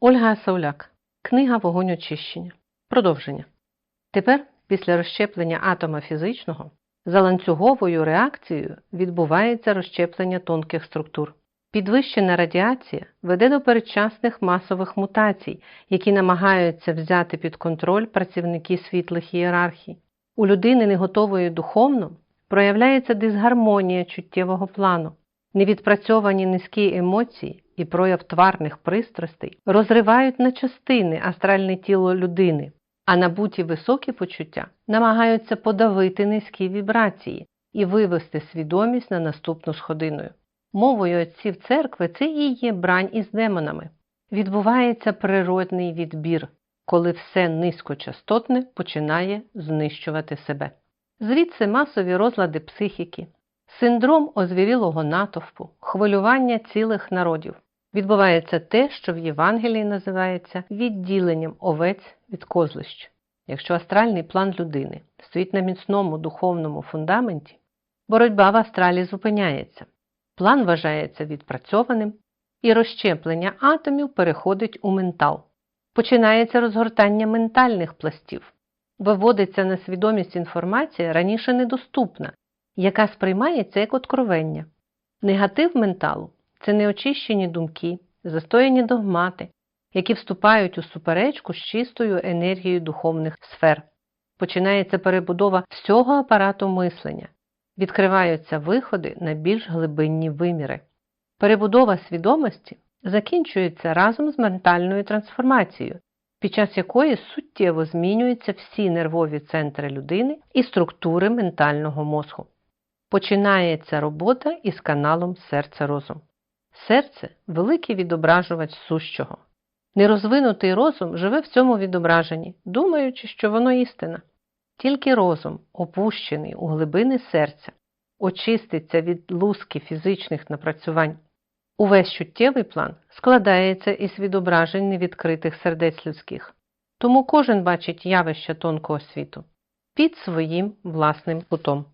Ольга Сауляк. Книга Вогонь очищення. Продовження. Тепер, після розщеплення атома фізичного, за ланцюговою реакцією відбувається розщеплення тонких структур. Підвищена радіація веде до передчасних масових мутацій, які намагаються взяти під контроль працівники світлих ієрархій. У людини, не готової духовно, проявляється дисгармонія чуттєвого плану. Невідпрацьовані низькі емоції і прояв тварних пристрастей розривають на частини астральне тіло людини, а набуті високі почуття намагаються подавити низькі вібрації і вивести свідомість на наступну сходиною. Мовою отців церкви це і є брань із демонами. Відбувається природний відбір, коли все низькочастотне починає знищувати себе. Звідси масові розлади психіки, синдром озвірілого натовпу, хвилювання цілих народів. Відбувається те, що в Євангелії називається відділенням овець від козлищ. Якщо астральний план людини стоїть на міцному духовному фундаменті, боротьба в астралі зупиняється. План вважається відпрацьованим, і розщеплення атомів переходить у ментал. Починається розгортання ментальних пластів. Виводиться на свідомість інформація раніше недоступна, яка сприймається як откровення. Негатив менталу це неочищені думки, застояні догмати, які вступають у суперечку з чистою енергією духовних сфер. Починається перебудова всього апарату мислення, відкриваються виходи на більш глибинні виміри. Перебудова свідомості закінчується разом з ментальною трансформацією, під час якої суттєво змінюються всі нервові центри людини і структури ментального мозку. Починається робота із каналом серце-розум. Серце великий відображувач сущого. Нерозвинутий розум живе в цьому відображенні, думаючи, що воно істина. Тільки розум, опущений у глибини серця, очиститься від луски фізичних напрацювань. Увесь чуттєвий план складається із відображень невідкритих сердець людських, тому кожен бачить явища тонкого світу під своїм власним кутом.